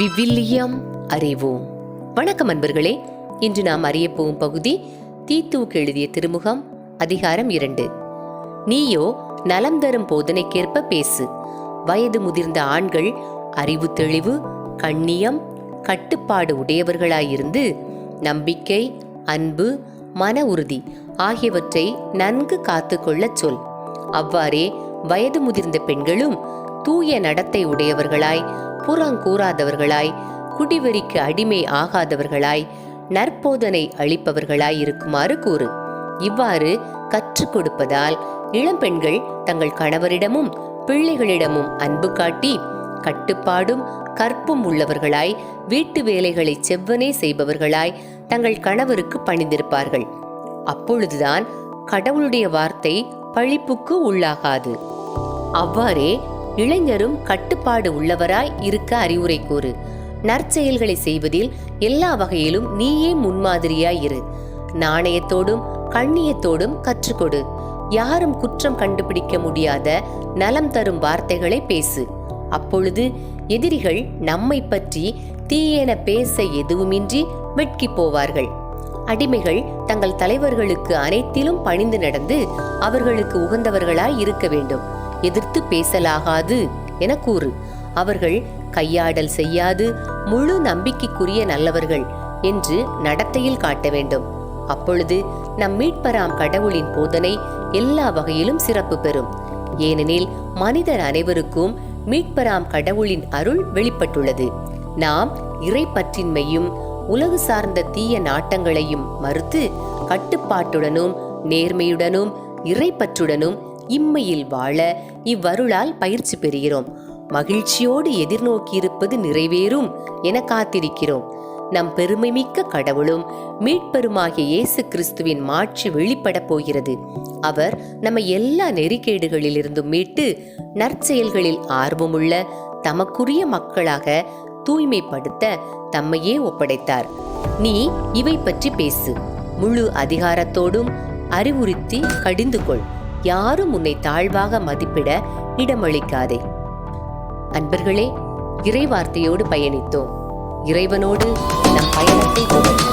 விவிலியம் அறிவோம். வணக்கம் அன்பர்களே. இன்று நாம் அறிய போகும் பகுதி தீத்துவுக்கு எழுதிய திருமுகம் அதிகாரம் இரண்டு. நீயோ நலம் தரும் போதனைக்கேற்ப பேசு. வயது முதிர்ந்த ஆண்கள் அறிவு தெளிவு கண்ணியம் கட்டுப்பாடு உடையவர்களாயிருந்து நம்பிக்கை அன்பு மன உறுதி ஆகியவற்றை நன்கு காத்துக்கொள்ளச் சொல். அவ்வாறே வயது முதிர்ந்த பெண்களும் தூய நடத்தை உடையவர்களாய் புறங்கூறாதவர்களாய் குடிவெறிக்கு அடிமை ஆகாதவர்களாய் நற்போதனை அளிப்பவர்களாய் இருக்குமாறு கூறு. இவ்வாறு கற்றுக் கொடுப்பதால் இளம்பெண்கள் தங்கள் கணவரிடமும் பிள்ளைகளிடமும் அன்பு காட்டி கட்டுப்பாடும் கற்பும் உள்ளவர்களாய் வீட்டு வேலைகளை செவ்வனே செய்பவர்களாய் தங்கள் கணவருக்கு பணிந்திருப்பார்கள். அப்பொழுதுதான் கடவுளுடைய வார்த்தை பழிப்புக்கு உள்ளாகாது. அவ்வாறே இளைஞரும் கட்டுப்பாடு உள்ளவராய் இருக்க அறிவுரை கூறு. நற்செயல்களை செய்வதில் எல்லா வகையிலும் நீயே முன்மாதிரியாய் இரு. நாணயத்தோடும் கண்ணியத்தோடும் கற்றுக்கொடு. யாரும் குற்றம் கண்டுபிடிக்க முடியாத நலம் தரும் வார்த்தைகளை பேசு. அப்பொழுது எதிரிகள் நம்மை பற்றி தீயென பேச எதுவுமின்றி வெட்கி போவார்கள். அடிமைகள் தங்கள் தலைவர்களுக்கு அனைத்திலும் பணிந்து நடந்து அவர்களுக்கு உகந்தவர்களாய் இருக்க வேண்டும். எதிர்த்து பேசலாகாது என கூறு. அவர்கள் கையாடல் செய்யாது முழு நம்பிக்கைக்குரிய நல்லவர்கள் என்று நடத்தையில் காட்ட வேண்டும். அப்பொழுது நம் மீட்பராம் கடவுளின் போதனை எல்லா வகையிலும் சிறப்பு பெறும். ஏனெனில் மனிதர் அனைவருக்கும் மீட்பராம் கடவுளின் அருள் வெளிப்பட்டுள்ளது. நாம் இறை பற்றின்மையும் உலகு சார்ந்த தீய நாட்டங்களையும் மறுத்து கட்டுப்பாட்டுடனும் நேர்மையுடனும் இறைப்பற்றுடனும் இம்மையில் வாழ இவ்வருளால் பயிற்சி பெறுகிறோம். மகிழ்ச்சியோடு எதிர்நோக்கியிருப்பது நிறைவேறும் என காத்திருக்கிறோம். நம் பெருமைமிக்க கடவுளும் மீட்பெருமாகிய இயேசு கிறிஸ்துவின் மாட்சி வெளிப்படப் போகிறது. அவர் நம்ம எல்லா நெறிகேடுகளிலிருந்தும் மீட்டு நற்செயல்களில் ஆர்வமுள்ள தமக்குரிய மக்களாக தூய்மைப்படுத்த தம்மையே ஒப்படைத்தார். நீ இவை பற்றி பேசு. முழு அதிகாரத்தோடும் அறிவுறுத்தி கடிந்து கொள் யாரும் உன்னை தாழ்வாக மதிப்பிட இடமளிக்காதே. அன்பர்களே இறைவார்த்தையோடு பயணித்தோம். இறைவனோடு நம் பயணத்தை தொடர்கிறோம்